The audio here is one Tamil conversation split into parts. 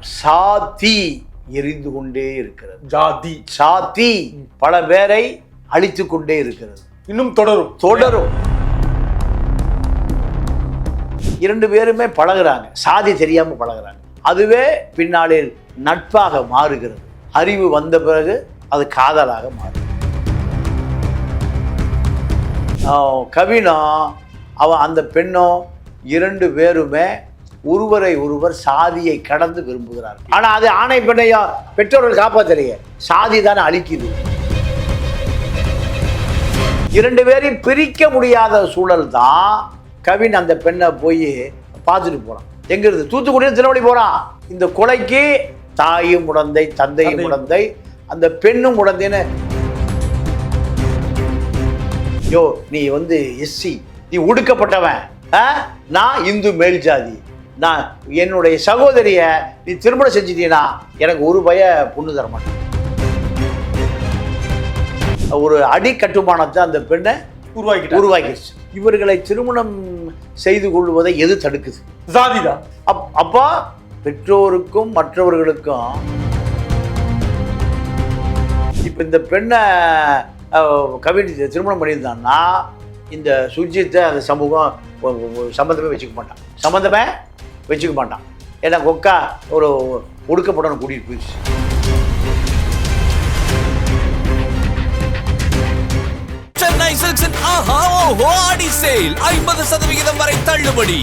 சாதி எரிந்து கொண்டே இருக்கிறது. ஜாதி. சாதி பல பேரை அழித்து கொண்டே இருக்கிறது. இன்னும் தொடரும். தொடரும். இரண்டு பேருமே பழகுறாங்க. சாதி தெரியாம பழகுறாங்க. அதுவே பின்னாளில் நட்பாக மாறுகிறது. அறிவு வந்த பிறகு அது காதலாக மாறும். ஆஹ் கவினும் அவன் அந்த பெண்ணும் இரண்டு பேருமே ஒருவரை ஒருவர் சாதியை கடந்து விரும்புகிறார்கள். ஆனா அது ஆணை பெண்ணையும் பெற்றோர்கள் காப்பாத்தலையே. சாதி தானே அழிக்குது. இரண்டு பேரையும் பிரிக்க முடியாத சூழல் தான் கவின் அந்த பெண்ணை போய் பார்த்துட்டு போறான். எங்க இருந்து? தூத்துக்குடியில் திருவள்ளி போறான் இந்த கொலைக்கு தாயும் உடந்தை தந்தையும். உடந்தை அந்த பெண்ணும் உடந்தைன்னு யோ நீ வந்து எஸ்சி நீ ஒடுக்கப்பட்டவன்? நான் இந்து மேல் ஜாதி. நான் என்னுடைய சகோதரிய நீ திருமணம் செஞ்சிட்டீனா எனக்கு ஒரு பய பொண்ணு தர மாட்டேன். ஒரு அடி கட்டுமானத்தை அந்த பெண்ணை உருவாக்கிட்டார். உருவாக்கிடுச்சு. இவர்களை திருமணம் செய்து கொள்வதை எது தடுக்குது? ஜாதி தான் அப் அப்போ பெற்றோருக்கும் மற்றவர்களுக்கும் இப்போ இந்த பெண்ணை கவின் திருமணம் பண்ணியிருந்தான்னா இந்த சுஜித்தை அந்த சமூகம் சம்மந்தமே வச்சுக்க மாட்டான். சம்மந்தமே வச்சுக்க மாட்டான். ஏன்னா கொக்கா ஒரு ஒடுக்கப்படணும் கூட்டிகிட்டு போயிடுச்சு. சென்னை சில்க்ஸின் ஆஹா ஓஹோ ஆடி சேல். ஐம்பது சதவிகிதம் வரை தள்ளுபடி.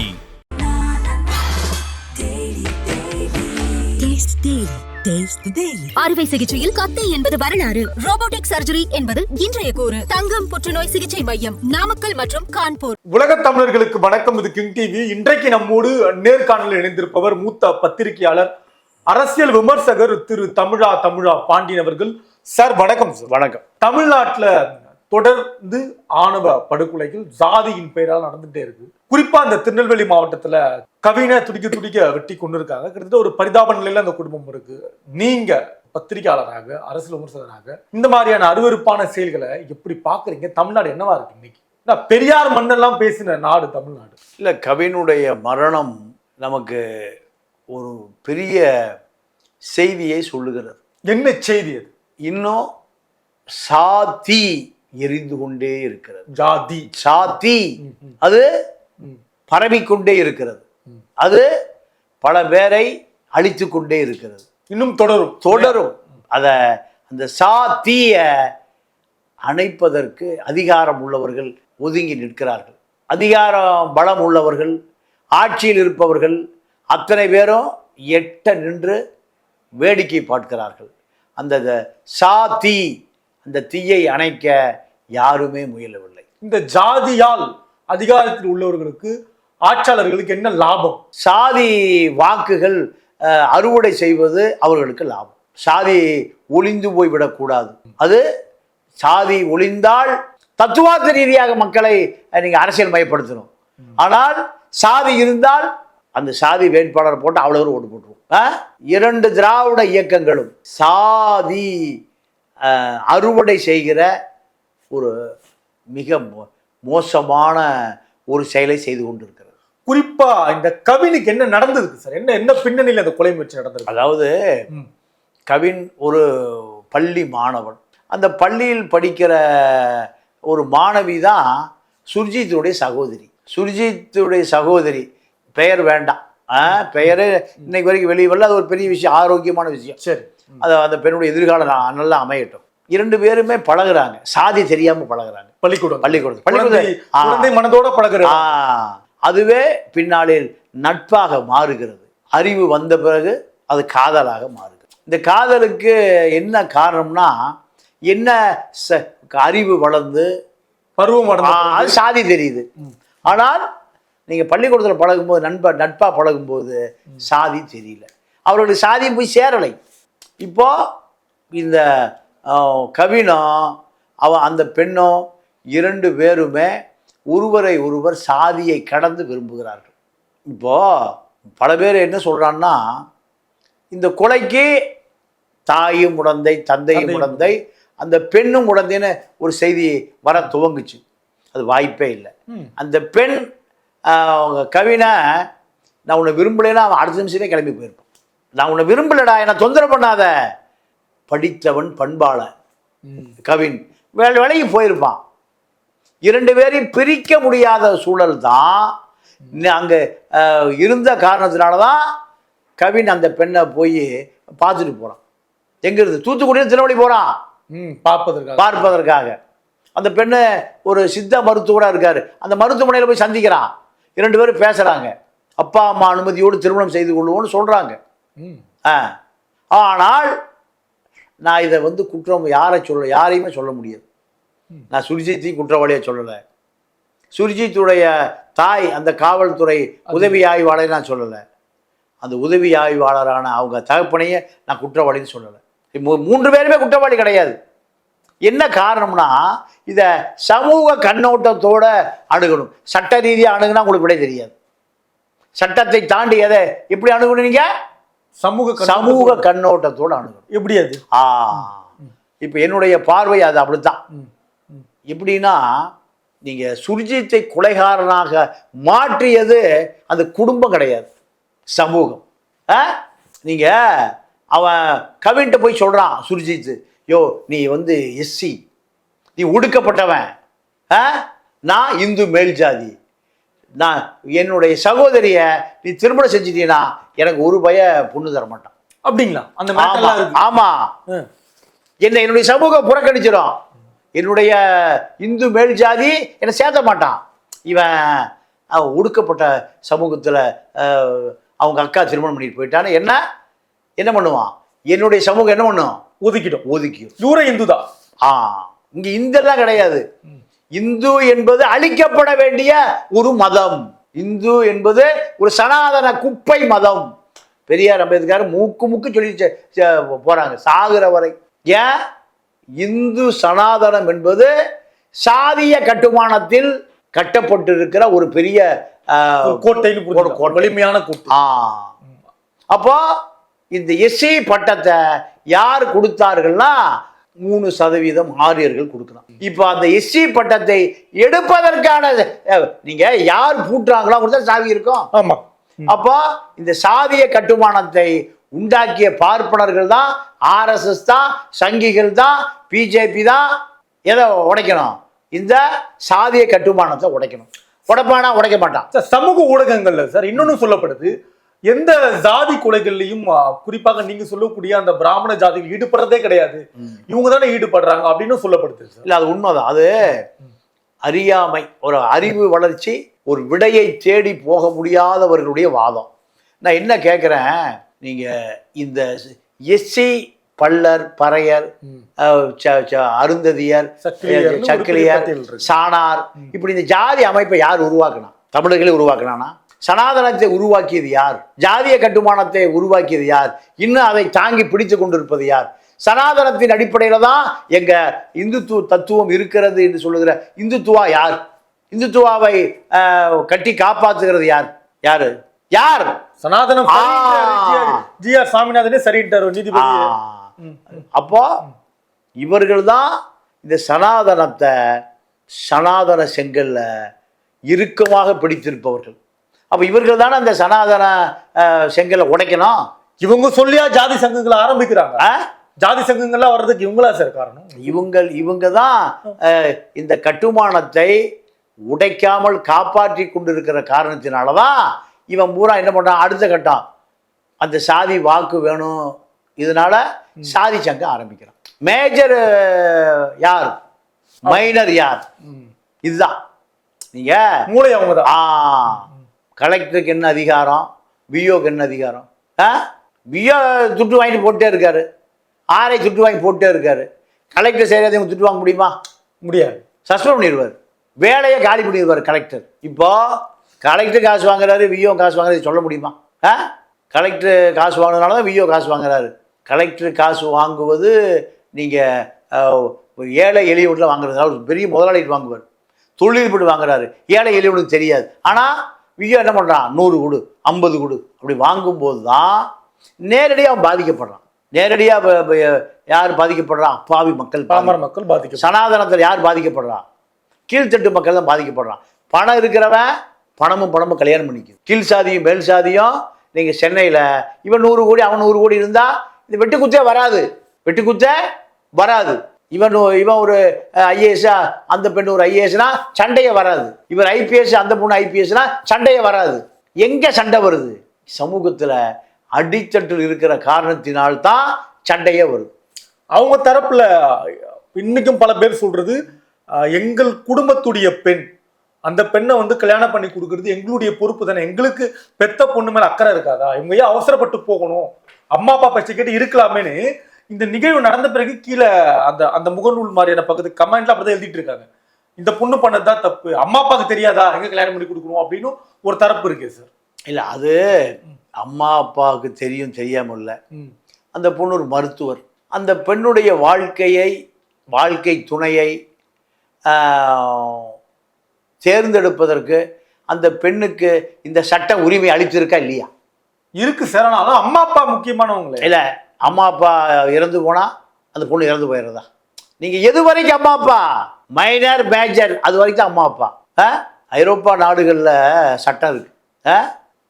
அறுவை சிகிச்சையில் கத்தை என்பது வரலாறு. ரோபோட்டிக் சர்ஜரி என்பது இன்றைய கூறு. தங்கம் புற்றுநோய் சிகிச்சை மையம் நாமக்கல் மற்றும் கான்பூர். உலக தமிழர்களுக்கு வணக்கம். இது கிங் டிவி இன்றைக்கு நம்மோடு நேர்காணலில் இணைந்திருப்பவர் மூத்த பத்திரிகையாளர் அரசியல் விமர்சகர் திரு தமிழா தமிழா பாண்டியன் அவர்கள். சார் வணக்கம் சார். வணக்கம். தமிழ்நாட்டுல தொடர்ந்து ஆணவ படுகொலைகள் ஜாதியின் பெயரால் நடந்துட்டே இருக்கு. குறிப்பா அந்த திருநெல்வேலி மாவட்டத்துல கவினை துடிக்க துடிக்க வெட்டி கொண்டு இருக்காங்க கிட்டத்தட்ட ஒரு பரிதாப நிலையில அந்த குடும்பம் இருக்கு. நீங்க பத்திரிகையாளராக அரசியல் விமர்சகராக இந்த மாதிரியான அருவருப்பான செயல்களை எப்படி பாக்குறீங்க? தமிழ்நாடு என்னவா இருக்கு இன்னைக்கு? பெரியார் மண்ணெல்லாம் பேசின நாடு தமிழ்நாடு. இல்லை கவினுடைய மரணம் நமக்கு ஒரு பெரிய செய்தியை சொல்லுகிறது. என்ன செய்தி அது? இன்னும் சாதி எரிந்து கொண்டே இருக்கிறது. ஜாதி. சாதி. அது. பரவிக்கொண்டே இருக்கிறது. அது பல பேரை அழித்து கொண்டே இருக்கிறது. இன்னும் தொடரும். தொடரும். அத அந்த சாத்திய அணைப்பதற்கு அதிகாரம் உள்ளவர்கள் ஒதுங்கி நிற்கிறார்கள். அதிகாரம் பலம் உள்ளவர்கள் ஆட்சியில் இருப்பவர்கள் அத்தனை பேரும் எட்ட நின்று வேடிக்கை பார்க்கிறார்கள். அந்த த- சாதி அந்த தீயை அணைக்க யாருமே முயலவில்லை. இந்த ஜாதியால் அதிகாரத்தில் உள்ளவர்களுக்கு ஆட்சியாளர்களுக்கு என்ன லாபம்? சாதி வாக்குகள் அறுவடை செய்வது அவர்களுக்கு லாபம். சாதி ஒளிந்து போய்விடக்கூடாது அது சாதி ஒளிந்தால் தத்துவார்த்த ரீதியாக மக்களை நீங்கள் அரசியல் மயப்படுத்தணும். ஆனால் சாதி இருந்தால் அந்த சாதி வேட்பாளர் போட்டு அவ்வளோ ஓட்டு போட்டுருவோம். இரண்டு திராவிட இயக்கங்களும் சாதி அறுவடை செய்கிற ஒரு மிக மோ- மோசமான ஒரு செயலை செய்து கொண்டிருக்கிறது. குறிப்பா இந்த கவினுக்கு என்ன நடந்திருக்கு சார்? என்ன என்ன பின்னணியில் அந்த கொலை முயற்சி நடந்திருக்கு? அதாவது. கவின் ஒரு பள்ளி மாணவன். அந்த பள்ளியில் படிக்கிற ஒரு மாணவி தான் சுர்ஜித்துடைய சகோதரி. சுர்ஜித்துடைய சகோதரி. பெயர் வேண்டாம். பெயரு இன்னைக்கு வரைக்கும் வெளியே வரல. அது ஒரு பெரிய விஷயம் ஆரோக்கியமான விஷயம். சரி. அது அந்த பெண்ணுடைய எதிர்காலம் நல்லா அமையட்டும். இரண்டு பேருமே பழகுறாங்க. சாதி தெரியாம பழகுறாங்க. பள்ளிக்கூடம். பள்ளிக்கூடம் பள்ளிக்கூடம் மனதோட பழகுறது ஆ, அதுவே பின்னாளில் நட்பாக மாறுகிறது. அறிவு வந்த பிறகு அது காதலாக மாறுகிறது. இந்த காதலுக்கு என்ன காரணம்னா என்ன ச- அறிவு வளர்ந்து பருவம் அது சாதி தெரியுது. ஆனால் நீங்க பள்ளிக்கூடத்தில் பழகும்போது நண்பா நட்பா பழகும்போது சாதி தெரியல. அவர்களுக்கு சாதியும் போய் சேரலை. இப்போ இந்த கவினும் அவன் அந்த பெண்ணும் இரண்டு பேருமே ஒருவரை ஒருவர் சாதியை கடந்து விரும்புகிறார்கள். இப்போ பல பேர் என்ன சொல்றான்னா இந்த கொலைக்கு தாயும் உடந்தை தந்தையும் உடந்தை அந்த பெண்ணும் உடந்தைன்னு ஒரு செய்தி வர துவங்குச்சு. அது வாய்ப்பே இல்லை. அந்த பெண் அவங்க கவினை நான் உன்னை விரும்பலைன்னா அவன் அடுத்த நிமிஷமே கிளம்பி போயிருப்பான். நான் உன்னை விரும்பலடா என்னை தொந்தரவு பண்ணாத. படித்தவன் பண்பாளன். கவின் வேலை வேலைக்கு போயிருப்பான். இரண்டு பேரையும் பிரிக்க முடியாத சூழல் தான். அங்கே இருந்த காரணத்தினால தான் கவின் அந்த பெண்ணை போய் பார்த்துட்டு போகிறான் எங்க இருந்து? தூத்துக்குடியில் திருவள்ளி போகிறான் ம் பார்ப்பதற்காக. பார்ப்பதற்காக. அந்த பெண்ணு ஒரு சித்த மருத்துவராக இருக்காரு. அந்த மருத்துவமனையில் போய் சந்திக்கிறான். இரண்டு பேரும் பேசுகிறாங்க அப்பா அம்மா அனுமதியோடு திருமணம் செய்து கொள்வோம்னு சொல்கிறாங்க ம். ஆ. ஆனால் நான் இதை வந்து குற்றம் யாரை சொல்ல யாரையுமே சொல்ல முடியாது. நான் சுர்ஜித்தையும் குற்றவாளியை சொல்லலை. சுர்ஜித்துடைய தாய் அந்த காவல்துறை உதவி ஆய்வாளரை நான் சொல்லலை. அந்த உதவி ஆய்வாளரான அவங்க தகப்பனையே நான் குற்றவாளின்னு சொல்லலை. மூன்று பேருமே குற்றவாளி கிடையாது. என்ன காரணம்னா இதை சமூக கண்ணோட்டத்தோட அணுகணும். சட்ட ரீதியாக அணுகுனா உங்களுக்கு விட தெரியாது. சட்டத்தை தாண்டி எதை எப்படி அணுகணும் நீங்க சமூக சமூக கண்ணோட்டத்தோட அணுகணும். எப்படி அது? ஆ. இப்போ என்னுடைய பார்வை அது அப்படித்தான். எப்படின்னா நீங்க சுர்ஜித்தை கொலைகாரனாக மாற்றியது அந்த குடும்பம் கிடையாது சமூகம். ஆ? நீங்க அவன் கவின்ட்ட போய் சொல்றான் சுர்ஜித் யோ நீ வந்து எஸ்சி நீ ஒடுக்கப்பட்டவன்? நான் இந்து மேல் ஜாதி. நான் என்னுடைய சகோதரிய நீ திருமணம் செஞ்சிட்டீனா எனக்கு ஒரு பய பொண்ணு தர மாட்டான் அப்படிங்களா? அந்த ஆமா ஆமா. என்னை என்னுடைய சமூகம் புறக்கணிச்சிடும் என்னுடைய இந்து மேல் ஜாதி என்னை சேர்த்த மாட்டான். இவன் ஒடுக்கப்பட்ட சமூகத்தில் அவங்க அக்கா திருமணம் பண்ணிட்டு போயிட்டான்னு என்ன? என்ன பண்ணுவான்? என்னுடைய சமூகம் என்ன பண்ணும்? ஒதுக்கிடும். ஒதுக்கியும் இவரே இந்து தான். ஆ இங்க இந்தெல்லாம் கிடையாது. இந்து என்பது அழிக்கப்பட வேண்டிய ஒரு மதம். இந்து என்பது ஒரு சனாதன குப்பை மதம். பெரியார் அம்பேத்கர் மூக்கு மூக்கு சொல்லி போறாங்க. சாகுற வரை. ஏன்? இந்து சனாதனம் என்பது சாதிய கட்டுமானத்தில் கட்டப்பட்டிருக்கிற ஒரு பெரிய கோட்டைன்னு. வலிமையான கோட்டை. ஆ. அப்போ இந்த எஸ்சி பட்டத்தை யார் கொடுத்தார்கள்னா மூணு சதவீதம் ஆரியர்கள் கொடுக்கலாம். இப்போ அந்த எஸ்சி பட்டத்தை எடுப்பதற்கான நீங்க யார் பூட்டுறாங்களோ அவங்க சாவி இருக்கும். ஆமா. அப்போ இந்த சாதிய கட்டுமானத்தை உண்டாக்கிய பார்ப்பனர்கள் தான் ஆர்எஸ்எஸ் தான் சங்கிகள் தான் பிஜேபி தான் எதை உடைக்கணும். இந்த சாதிய கட்டுமானத்தை உடைக்கணும். உடைப்பானா உடைக்க மாட்டான். சார் சமூக ஊடகங்கள்ல சார் இன்னொன்னு சொல்லப்படுது. எந்த ஜாதி கொலைகள்லையும் குறிப்பாக நீங்க சொல்லக்கூடிய அந்த பிராமண ஜாதிகள் ஈடுபடுறதே கிடையாது. இவங்க தானே ஈடுபடுறாங்க அப்படின்னு சொல்லப்படுது இல்லை அது உண்மைதான். அது அறியாமை ஒரு அறிவு வளர்ச்சி ஒரு விடையை தேடி போக முடியாதவர்களுடைய வாதம். நான் என்ன கேட்குறேன் நீங்கள் இந்த எஸ்சி பல்லர் பறையர் அருந்ததியர் சக்கிலியர். சாணார். இப்படி இந்த ஜாதி அமைப்பை யார் உருவாக்குனா? தமிழர்களே உருவாக்குனானா? சனாதனத்தை உருவாக்கியது யார்? ஜாதிய கட்டுமானத்தை உருவாக்கியது யார்? இன்னும் அதை தாங்கி பிடித்து கொண்டிருப்பது யார்? சனாதனத்தின் அடிப்படையில் தான் எங்க இந்துத்துவ தத்துவம் இருக்கிறது என்று சொல்லுகிற இந்துத்துவா யார்? இந்துத்துவாவை கட்டி காப்பாற்றுகிறது யார்? யாரு? யார்? சனாதனம். ஜி ஆர் சாமிநாதனே சரின்ட்டாரு நீதிபதி. அப்போ இவர்கள் தான் இந்த சனாதனத்தை சனாதன செங்கல்ல இறுக்கமாக பிடித்திருப்பவர்கள். அப்போ இவர்கள் தானே அந்த சனாதன செங்கலை உடைக்கணும்? இவங்க சொல்லியா ஜாதி சங்கங்களை ஆரம்பிக்கிறாங்க? ஜாதி சங்கங்கள்லாம் வர்றதுக்கு இவங்களா சார் காரணம்? இவங்கள் இவங்க தான் இந்த கட்டுமானத்தை உடைக்காமல் காப்பாற்றி கொண்டிருக்கிற காரணத்தினால தான் இவன் பூரா என்ன பண்ணுறான் அடுத்த கட்டம். அந்த சாதி வாக்கு வேணும். இதனால சாதி சங்கம் ஆரம்பிக்கிறான். மேஜர் யார்? மைனர் யார்? இதுதான். நீங்க மூளை அவங்க ஆ கலெக்டருக்கு என்ன அதிகாரம்? விஓக்கு என்ன அதிகாரம்? ஆ? விஓ துட்டு வாங்கிட்டு போட்டே இருக்காரு. ஆர்ஐ துட்டு வாங்கி போட்டே இருக்காரு. கலெக்டர் செய்யறதையும் துட்டு வாங்க முடியுமா? முடியாது. சஸ்பெண்ட் பண்ணிடுவார். வேலையை காலி பண்ணிடுவார் கலெக்டர் இப்போ கலெக்டர் காசு வாங்குறாரு விஓ காசு வாங்குறது சொல்ல முடியுமா? ஆ? கலெக்டர் காசு வாங்குறதுனால தான் விஓ காசு வாங்குறாரு. கலெக்டர் காசு வாங்குவது நீங்கள் ஏழை எளியவட்டில் வாங்குறதுனால ஒரு பெரிய முதலாளிட்டு வாங்குவார். தொழில்பட்டு வாங்குறாரு. ஏழை எளியவனுக்கு தெரியாது. ஆனால் விஓ என்ன பண்ணுறான் நூறு கொடு ஐம்பது கொடு அப்படி வாங்கும்போது தான் நேரடியாக அவன் பாதிக்கப்படுறான். நேரடியாக யார் பாதிக்கப்படுறான்? அப்பாவி மக்கள் பாமர மக்கள் பாதிக்கப்படும் சனாதனத்தில் யார் பாதிக்கப்படுறா கீழ்த்தட்டு மக்கள் தான் பாதிக்கப்படுறான். பணம் இருக்கிறவன் பணமும் பணமும் கல்யாணம் பண்ணிக்கும். கீழ் சாதியும் மேல் சாதியும் நீங்கள் சென்னையில் இவன் நூறு கோடி அவன் நூறு கோடி இருந்தால் இந்த வெட்டுக்குத்தே வராது. வெட்டுக்குத்தே வராது. இவன் இவன் ஒரு ஐஏஎஸ்ஸா அந்த பெண் ஒரு ஐஏஎஸ்னா சண்டையே வராது. இவர் ஐபிஎஸ் அந்த பொண்ணு ஐபிஎஸ்னா சண்டையே வராது. எங்கே சண்டை வருது? சமூகத்தில் அடித்தட்டில் இருக்கிற காரணத்தினால்தான் சண்டையே வருது. அவங்க தரப்பில் இன்னைக்கும் பல பேர் சொல்கிறது எங்கள் குடும்பத்துடைய பெண் அந்த பெண்ணை வந்து கல்யாணம் பண்ணி கொடுக்கறது எங்களுடைய பொறுப்பு தானே. எங்களுக்கு பெத்த பொண்ணு மேல அக்கறை இருக்காதா? இவங்க ஏன் அவசரப்பட்டு போகணும்? அம்மா அப்பா பேச்சை கேட்டு இருக்கலாமேன்னு இந்த நிகழ்வு நடந்த பிறகு கீழே அந்த அந்த முகநூல் மாதிரியான பக்கத்து கமெண்ட்ல அப்படிதான் எழுதிட்டு இருக்காங்க. இந்த பொண்ணு பண்ணதுதான் தப்பு. அம்மா அப்பாவுக்கு தெரியாதா? எங்க கல்யாணம் பண்ணி கொடுக்கணும் அப்படின்னு ஒரு தரப்பு இருக்கு சார் இல்ல அது அம்மா அப்பாவுக்கு தெரியும் தெரியாம இல்ல. அந்த பொண்ணு ஒரு மருத்துவர். அந்த பெண்ணுடைய வாழ்க்கையை வாழ்க்கை துணையை தேர்ந்தெடுப்பதற்கு அந்த பெண்ணுக்கு இந்த சட்ட உரிமை அளித்திருக்கா இல்லையா? இருக்கு சார் ஆனாலும் அம்மா அப்பா முக்கியமானவங்களே. இல்லை அம்மா அப்பா இறந்து போனா அந்த பொண்ணு இறந்து போயிடுறதா? நீங்க எது வரைக்கும் அம்மா அப்பா? மைனர் மேஜர் அது வரைக்கும் அம்மா அப்பா? ஐரோப்பா நாடுகளில் சட்டம் இருக்கு?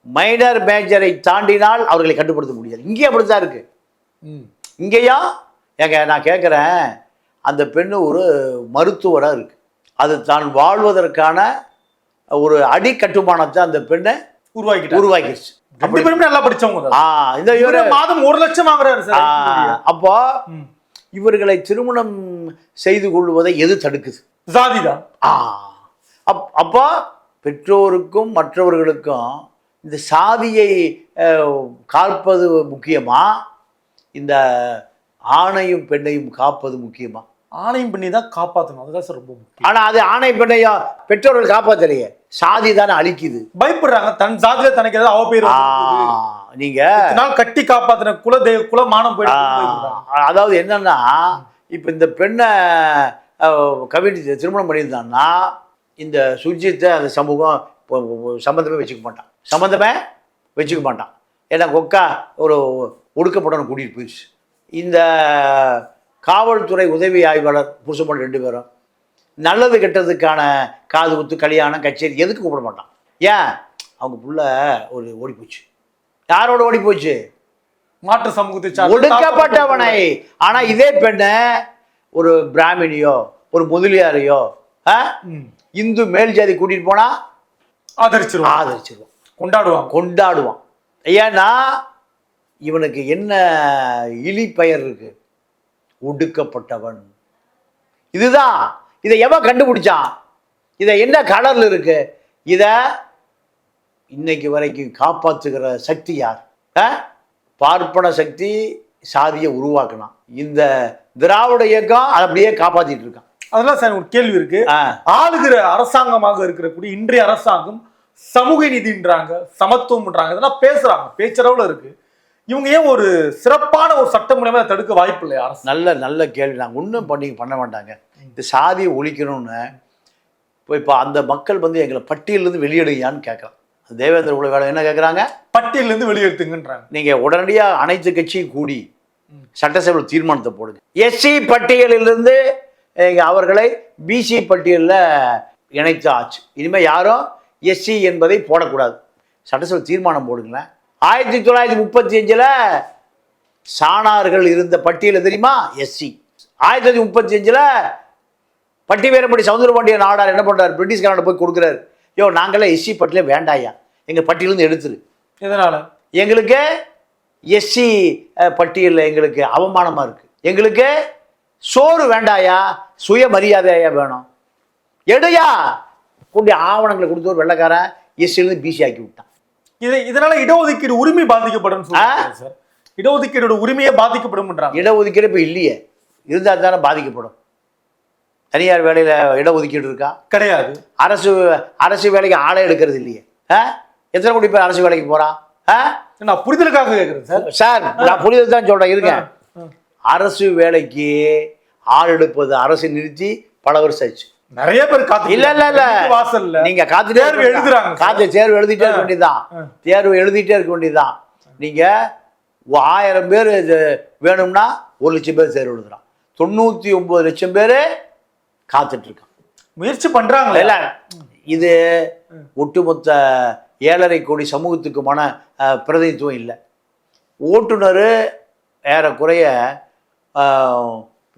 மைனர் மேஜரை தாண்டினால் அவர்களை கட்டுப்படுத்த முடியாது. இங்கேயும் அப்படித்தான் இருக்கு. இங்கேயா? ஏங்க நான் கேட்குறேன் அந்த பெண்ணு ஒரு மருத்துவராக இருக்கு. அது தான் வாழ்வதற்கான ஒரு அடிக்கட்டுமானத்தை அந்த பெண்ணை உருவாக்கிட்டாங்க உருவாக்கிடுச்சு ரெண்டு பேருமே நல்லா படிச்சவங்க தான். ஆ இந்த இவரு மாதம் ஒரு லட்சம் வாங்குறாரு சார் அப்போ. இவர்களை திருமணம் செய்து கொள்வதை எது தடுக்குது? ஜாதிதான் ஆ அப் அப்போ பெற்றோருக்கும் மற்றவர்களுக்கும் இந்த சாதியை காப்பது முக்கியமா? இந்த ஆணையும் பெண்ணையும் காப்பது முக்கியமா? ஆணையம் பண்ணி தான் காப்பாத்தணும். அதுதான் சார் ரொம்ப முக்கியம். ஆனா அது ஆணை பெண்ணையும் பெற்றோர்கள் காப்பாத்தலையே. சாதி தானே அழிக்குது. பயப்படுறாங்க. தன் ஜாதியில தனக்கு ஏதாவது அவ பேர். நீங்க நாள் கட்டி காப்பாத்தின குல தெய்வ குல மானம் ஆ, போயிட்டு அதாவது என்னன்னா இப்ப இந்த பெண்ணை கவின் திருமணம் பண்ணியிருந்தான்னா இந்த சுஜித்தை அந்த சமூகம் சம்மந்தமே வச்சுக்க மாட்டான். சம்மந்தமே வச்சுக்க மாட்டான். ஏன்னா கொக்கா ஒரு ஒடுக்கப்பட்டவனை கூட்டிகிட்டு போயிடுச்சு. இந்த காவல்துறை உதவி ஆய்வாளர் புருஷப்பன் ரெண்டு பேரும். நல்லது கெட்டதுக்கான காது குத்து கல்யாணம் கச்சேரி எதுக்கு கூப்பிட மாட்டான்? ஏன்? அவங்க புள்ள ஒரு ஓடி போச்சு. யாரோட ஓடி போச்சு? மாற்று சமூகத்தை ஒடுக்கப்பட்டவனை. ஆனா இதே பெண்ணை ஒரு பிராமணியோ ஒரு முதலியாரையோ. இந்து மேல் ஜாதி கூட்டிட்டு போனா ஆதரிச்சிருவாங்க ஆதரிச்சிருவான். கொண்டாடுவாங்க கொண்டாடுவான். ஏன்னா இவனுக்கு என்ன இழி பெயர் இருக்கு? ஒடுக்கப்பட்டவன். இதுதான் இதை எவன் கண்டுபிடிச்சான் இதை என்ன கலர்ல இருக்கு? இத இன்னைக்கு வரைக்கும் காப்பாத்துகிற சக்தி யார்? பார்ப்பன சக்தி சாதியை உருவாக்கினான். இந்த திராவிட இயக்கம் அதை அப்படியே காப்பாத்திட்டு இருக்கான். அதெல்லாம் சார் ஒரு கேள்வி இருக்கு. ஆளுகிற அரசாங்கமாக இருக்கக்கூடிய இன்றைய அரசாங்கம் சமூக நீதின்றாங்க சமத்துவம்ன்றாங்க இதெல்லாம் பேசுறாங்க பேச்சரவுல இருக்கு. இவங்க ஏன் ஒரு சிறப்பான ஒரு சட்ட மூலியமா தடுக்க வாய்ப்பு இல்லையா அரசு? நல்ல நல்ல கேள்வி. நாங்கள் ஒன்றும் பண்ணி பண்ண மாட்டாங்க. இந்த சாதியை ஒழிக்கணும்னு இப்போ இப்போ அந்த மக்கள் வந்து எங்களை பட்டியலிருந்து வெளியிடுங்கயான்னு கேட்குறான் தேவேந்திர உள்ள வேலை என்ன கேட்குறாங்க? பட்டியல இருந்து வெளியெடுத்துங்கன்றாங்க. நீங்கள் உடனடியாக அனைத்து கட்சியும் கூடி சட்டசபையில் தீர்மானத்தை போடுங்க. எஸ்சி பட்டியலிலிருந்து அவர்களை பிசி பட்டியலில் இணைத்து ஆச்சு. இனிமேல் யாரும் எஸ்சி என்பதை போடக்கூடாது. சட்டசபை தீர்மானம் போடுங்களேன். ஆயிரத்தி தொள்ளாயிரத்தி முப்பத்தி அஞ்சில் சாணார்கள் இருந்த பட்டியல் தெரியுமா? எஸ்சி ஆயிரத்தி தொள்ளாயிரத்தி முப்பத்தி அஞ்சில் பட்டி வீரப்படி சவுந்தரபாண்டிய நாடார் என்ன பண்ணுறாரு பிரிட்டிஷ்காரன் போய் கொடுக்குறாரு. யோ நாங்களாம் எஸ்சி பட்டியலே வேண்டாயா எங்கள் பட்டியலேருந்து எடுத்துரு. எதனால? எங்களுக்கு எஸ்சி பட்டியலில் எங்களுக்கு அவமானமாக இருக்குது எங்களுக்கு சோறு வேண்டாயா சுயமரியாதையா வேணும். எடுயா கொண்டு ஆவணங்களை கொடுத்து ஒரு வெள்ளைக்காரன் எஸ்சிலேருந்து பிசி ஆக்கி விட்டான். இது இதனால இடஒதுக்கீடு உரிமை பாதிக்கப்படும் சார். இடஒதுக்கீடோட உரிமையே பாதிக்கப்படும்ன்றாங்க இடஒதுக்கீடு இப்போ இல்லையே. இருந்தால் தானே பாதிக்கப்படும். தனியார் வேலையில் இடஒதுக்கீடு இருக்கா? கிடையாது. அரசு அரசு வேலைக்கு ஆளே எடுக்கிறது இல்லையே. ஆ? எத்தனை கோடி பேர் அரசு வேலைக்கு போகிறான் ஆ? நான் புரிதலுக்காக கேட்கிறேன் சார். சார் நான் புரிதல் தான் சொல்கிறேன் இருங்க. அரசு வேலைக்கு ஆள் எடுப்பது அரசு நிறுத்தி பல வருஷம் ஆச்சு. நிறைய பேர் காத்து இல்ல இல்ல இல்ல. வாசல்ல. நீங்க காத்துட்டே தேர்வு எழுதுறாங்க. காத்து தேர்வு எழுதிட்டே இருக்க வேண்டியதுதான். தேர்வு எழுதிட்டே இருக்க வேண்டியதுதான். நீங்க ஆயிரம் பேர் வேணும்னா ஒரு லட்சம் பேர் தேர்வு எழுதுறான். தொண்ணூத்தி ஒன்பது லட்சம் பேர் காத்துட்டு இருக்கான். முயற்சி பண்றாங்களே. இல்ல இது ஒட்டுமொத்த ஏழரை கோடி சமூகத்துக்குமான பிரதிநிதித்துவம் இல்லை. ஓட்டுநர் ஏறக்குறைய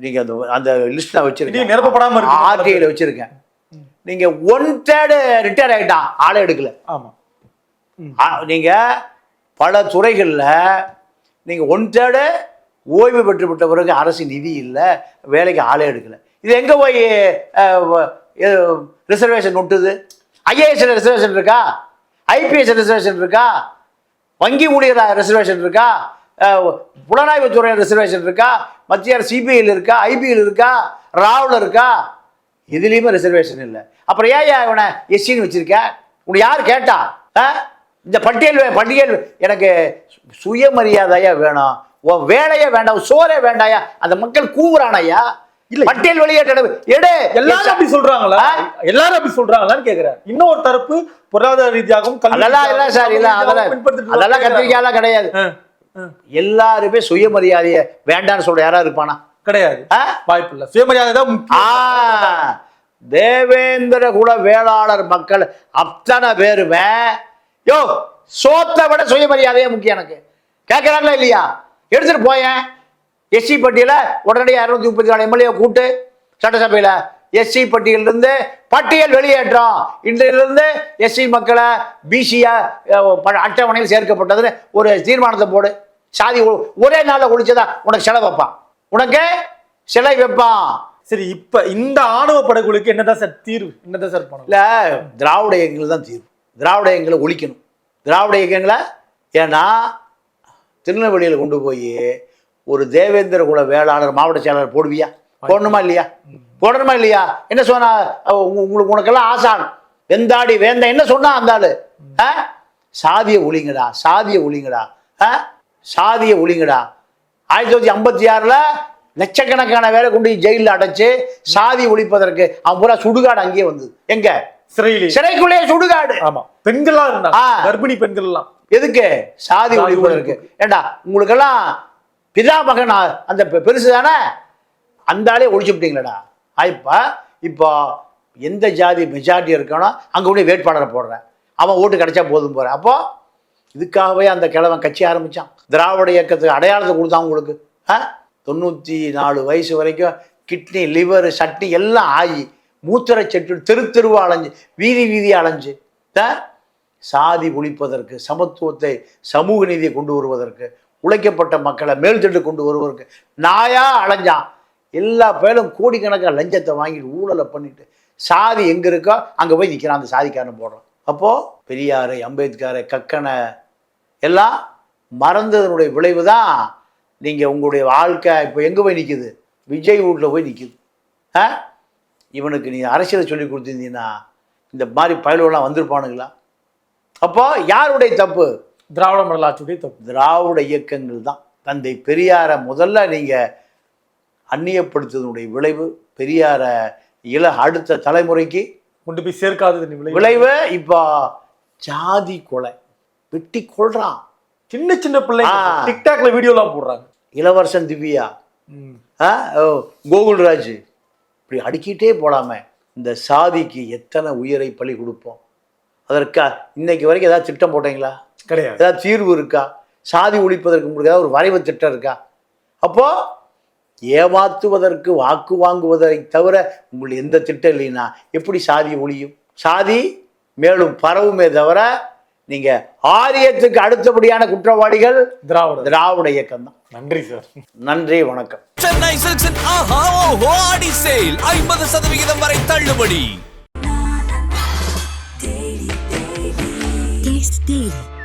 நீங்கள் அந்த அந்த லிஸ்ட் நான் வச்சிருக்கேன். நிரப்பப்படாம இருக்கு ஆர்டிஐல வச்சிருக்கேன். நீங்க ஒன் தேர்டு ரிட்டையர் ஆயிட்டான் ஆளே எடுக்கல. ஆமா. ஆ, நீங்க பல துறைகள்ல நீங்க ஒன் தேர்டு ஓய்வு பெற்று விட்ட பிறகு அரசு நிதி இல்லை வேலைக்கு ஆளே எடுக்கல. இது எங்க போய் ரிசர்வேஷன் ஒட்டுது? ஐஏஎஸ் ரிசர்வேஷன் இருக்கா? ஐபிஎஸ் ரிசர்வேஷன் இருக்கா? வங்கி ஊழியர் ரிசர்வேஷன் இருக்கா? புலனாய்வுத்துறை ரிசர்வேஷன் இருக்கா? மத்திய சிபிஐயில் இருக்கா? ஐபிஎல் இருக்கா? ராவில் இருக்கா? எதுலேயுமே ரிசர்வேஷன் இல்லை. அப்புறம் ஏன் இவனை எஸ்சின்னு வச்சிருக்க? உன்னை யார் கேட்டா? இந்த பட்டியல் பட்டியல் எனக்கு சுயமரியாதையா வேணும். உன் வேலையே வேண்டாம் சோறே வேண்டாயா? அந்த மக்கள் கூவுறானையா இல்ல. பட்டியல் வெளியேற்ற எடு. எல்லாரும் அப்படி சொல்றாங்களா? எல்லாரும் அப்படி சொல்றாங்களான்னு கேக்குறேன் இன்னொரு தரப்பு பொருளாதார ரீதியாகவும் அதெல்லாம் இல்லை சார் இல்லை. அதெல்லாம் அதெல்லாம். கத்திரிக்காயெல்லாம் கிடையாது. எல்லாருமே சுயமரியாதையை வேண்டான்னு சொல்ற யாரா இருப்பானா? கிடையாது? வாய்ப்பு இல்ல சுயமரியாதை தான் தேவேந்திர குல வேளாளர் மக்கள் அத்தனை பேருமே யோ சோத்தை விட சுயமரியாதையே முக்கியம் எனக்கு. கேட்கறாங்களா இல்லையா? எடுத்துட்டு போயேன். எஸ்சி பட்டியல உடனடியாக இரநூத்தி முப்பத்தி நாலு எம்எல்ஏ கூட்டு சட்டசபையில் எஸ்சி பட்டியலிருந்து பட்டியல் வெளியேற்றம். இன்றிலிருந்து எஸ்சி மக்களை பிசியா அட்டவணையில் சேர்க்கப்பட்டதுன்னு ஒரு தீர்மானத்தை போடு. சாதி ஒரே நாளில் ஒழிச்சதா உனக்கு சிலை வைப்பான். உனக்கு சிலை வைப்பான். சரி இப்ப இந்த ஆணவ படுகொலைக்கு என்னதான் சார் தீர்வு? என்னதான் சார் பண்ணலாம் இல்லை திராவிட இயக்கங்கள் தான் தீர்வு. திராவிட இயக்கங்களை ஒழிக்கணும். திராவிட இயக்கங்களை ஏன்னா திருநெல்வேலியில் கொண்டு போய் ஒரு தேவேந்திர குல வேளாளர் மாவட்ட செயலாளர் போடுவியா? போடணுமா இல்லையா? போடணுமா இல்லையா? என்ன சொன்னா? உங்களுக்கு உனக்கெல்லாம் ஆசான். வெந்தாடி வேந்த என்ன சொன்னா அந்த ஆளு? சாதிய ஒளிங்கடா சாதிய ஒளிங்கடா? சாதிய ஒளிங்கடா. ஆயிரத்தி தொள்ளாயிரத்தி ஐம்பத்தி ஆறுல லட்சக்கணக்கான வேலை கொண்டு ஜெயிலில் அடைச்சு சாதி ஒழிப்பதற்கு அவன் பூரா சுடுகாடு அங்கேயே வந்தது எங்க? சிறையிலே. சிறைக்குள்ளேயே சுடுகாடு. ஆமா. பெண்களா இருந்தாங்க. ஆ. கர்ப்பிணி பெண்கள் எல்லாம் எதுக்கு? சாதி ஒழிப்பதற்கு. ஏண்டா உங்களுக்கெல்லாம் பிதா மகன் அந்த பெருசு தானே அந்த ஆளே ஆயிப்பா இப்போ இப்போ எந்த ஜாதி மெஜாரிட்டி இருக்கானோ அங்கே கொண்டு போய் வேட்பாளரை போடுறேன். அவன் ஓட்டு கிடைச்சா போதும் போகிறேன் அப்போது இதுக்காகவே அந்த கிழவன் கட்சி ஆரம்பித்தான் திராவிட இயக்கத்துக்கு அடையாளத்தை கொடுத்தான் உங்களுக்கு. ஆ? தொண்ணூற்றி நாலு வயசு வரைக்கும் கிட்னி லிவர் சட்னி எல்லாம் ஆகி மூத்திர செட்டு தெரு தெருவாக அலைஞ்சு வீதி வீதி அலைஞ்சு ஆ? சாதி ஒழிப்பதற்கு சமத்துவத்தை சமூக நீதியை கொண்டு வருவதற்கு உழைக்கப்பட்ட மக்களை மேல்தட்டு கொண்டு வருவதற்கு நாயா அலைஞ்சான். எல்லா பேரும் கோடிக்கணக்கான லஞ்சத்தை வாங்கிட்டு ஊழலை பண்ணிட்டு சாதி எங்க இருக்கோ அங்க போய் நிக்கிறான் அந்த சாதிக்காரன் போடுறான். அப்போ பெரியாரை அம்பேத்கரை கக்கனை எல்லாம் மறந்ததனுடைய விளைவு தான் நீங்க உங்களுடைய வாழ்க்கை இப்போ எங்க போய் நிக்குது? விஜய் வீட்டில் போய் நிக்குது. ஆ? இவனுக்கு நீ அரசியலை சொல்லி கொடுத்திருந்தீங்கன்னா இந்த மாதிரி பயலுவெல்லாம் வந்திருப்பானுங்களா? அப்போ யாருடைய தப்பு? திராவிட மாடல் ஆட்சியுடைய தப்பு. திராவிட இயக்கங்கள் தான். தந்தை பெரியாரை முதல்ல நீங்கள் அந்நியப்படுத்துவதனுடைய விளைவு பெரியாரை இள அடுத்த தலைமுறைக்கு கொண்டு போய் சேர்க்காதது விளைவு. இப்போ ஜாதி கொலை. வெட்டி கொள்றான் சின்ன சின்ன பிள்ளைங்க. டிக்டாக்ல வீடியோலாம் போடுறாங்க. இளவரசன் திவ்யா. ம். ஆ ஓ, கோகுல்ராஜ். இப்படி அடிக்கிட்டே போடாம இந்த சாதிக்கு எத்தனை உயிரை பலி கொடுப்போம். அதற்கா இன்னைக்கு வரைக்கும் ஏதாவது திட்டம் போட்டீங்களா? கிடையாது. ஏதாவது தீர்வு இருக்கா? சாதி ஒழிப்பதற்கு உங்களுக்கு ஏதாவது ஒரு வரைவு திட்டம் இருக்கா? அப்போ ஏமாத்துவதற்கு வாக்கு வாங்குவதை தவிர உங்களுக்கு எந்த திட்டம் இல்லைன்னா எப்படி சாதி ஒழியும்? சாதி மேலும் பரவுமே தவிர நீங்க ஆரியத்துக்கு அடுத்தபடியான குற்றவாளிகள் திராவிட திராவிட இயக்கம் தான். நன்றி சார். நன்றி வணக்கம். சென்னை சில்க்ஸின் ஆஹா ஓஹோ ஆடி சேல். ஐம்பது சதவிகிதம் வரை தள்ளுபடி.